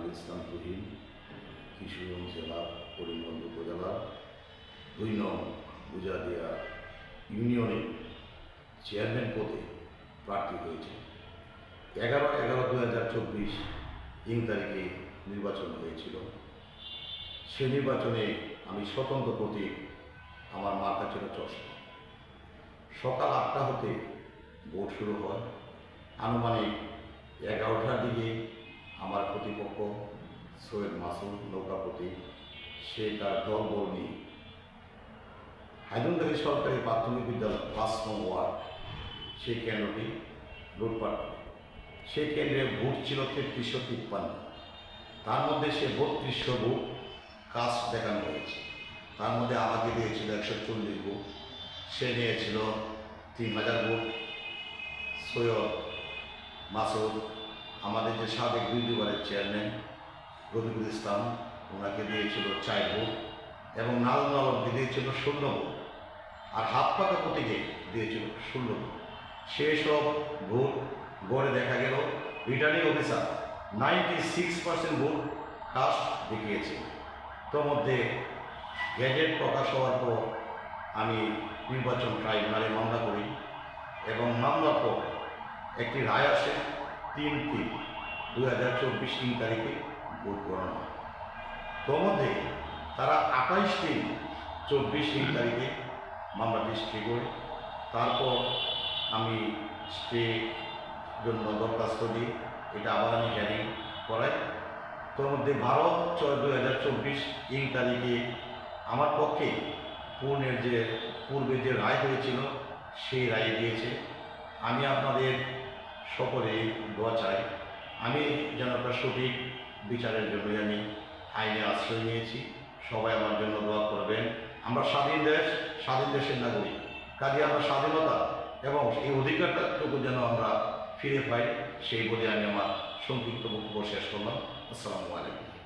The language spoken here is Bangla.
নাজরুল ইসলাম তুহিন কিশোরগঞ্জ জেলা করিমগঞ্জ উপজেলা, দুই নং গুজাদিয়া ইউনিয়নের চেয়ারম্যান পদে প্রার্থী হয়েছে এগারো এগারো দু হাজার চব্বিশ তিন তারিখে নির্বাচন হয়েছিল। সে নির্বাচনে আমি স্বতন্ত্র প্রতীক আমার মার্কা ছিল চশমা। সকাল আটটা হতে ভোট শুরু হয়। আনুমানিক এগারোটার দিকে আমার প্রতিপক্ষ সৈয়দ মাসুদ নৌকাপতি সে তার দলবল নিয়ে হাইদুন্দারি সরকারি প্রাথমিক বিদ্যালয় পাঁচ নং ওয়ার্ড, সেই কেন্দ্রটি লুটপাট সেই কেন্দ্রে ভোট ছিল তেত্রিশশো তিপ্পান্ন। তার মধ্যে সে বত্রিশশো ভোট কাজ দেখানো হয়েছে। তার মধ্যে আমাকে দিয়েছিল একশো চল্লিশ ভোট, সে নিয়েছিল তিন হাজার ভোট। সৈয়দ মাসুদ আমাদের যে সাবেক দুই দুবারের চেয়ারম্যান রবিকুল ইসলাম, ওনাকে দিয়েছিল চার ভোট এবং নালন আলমকে দিয়েছিল শূন্য ভোট আর হাত পাকা প্রতীকে দিয়েছিল শূন্য ভোট। সেসব ভোট, গড়ে দেখা গেল returning officer ninety six percent vote cast দেখিয়েছে। তোর মধ্যে গ্যাজেট প্রকাশ হওয়ার পর আমি নির্বাচন ট্রাইব্যুনালে মামলা করি এবং মামলার পর একটি রায় আসে তিন তিন দু হাজার চব্বিশ তিন তারিখে ভোট গণনা হয়। তোর আঠাইশ তিন, চব্বিশ তিন তারিখে মামলাটি স্টে করে। তারপর আমি স্টে জন্য দরখাস্ত দিই। এটা আবার আমি হিয়ারিং করাই। তোর মধ্যে বারো ছয় দু হাজার চব্বিশ তিন তারিখে আমার পক্ষে পূর্ণের যে, পূর্বে যে রায় হয়েছিল, সেই রায় দিয়েছে। আমি আপনাদের সকলে দোয়া চাই। আমি যেন একটা সঠিক বিচারের জন্যই আমি আইনে আশ্রয় নিয়েছি। সবাই আমার জন্য দোয়া করবেন। আমরা স্বাধীন দেশ, স্বাধীন দেশের নাগরিক। কাজে আমরা স্বাধীনতা এবং এই অধিকারটাটুকু যেন আমরা ফিরে পাই, সেই বলে আমি আমার সংক্ষিপ্ত বক্তব্য শেষ করলাম। আসসালামু আলাইকুম।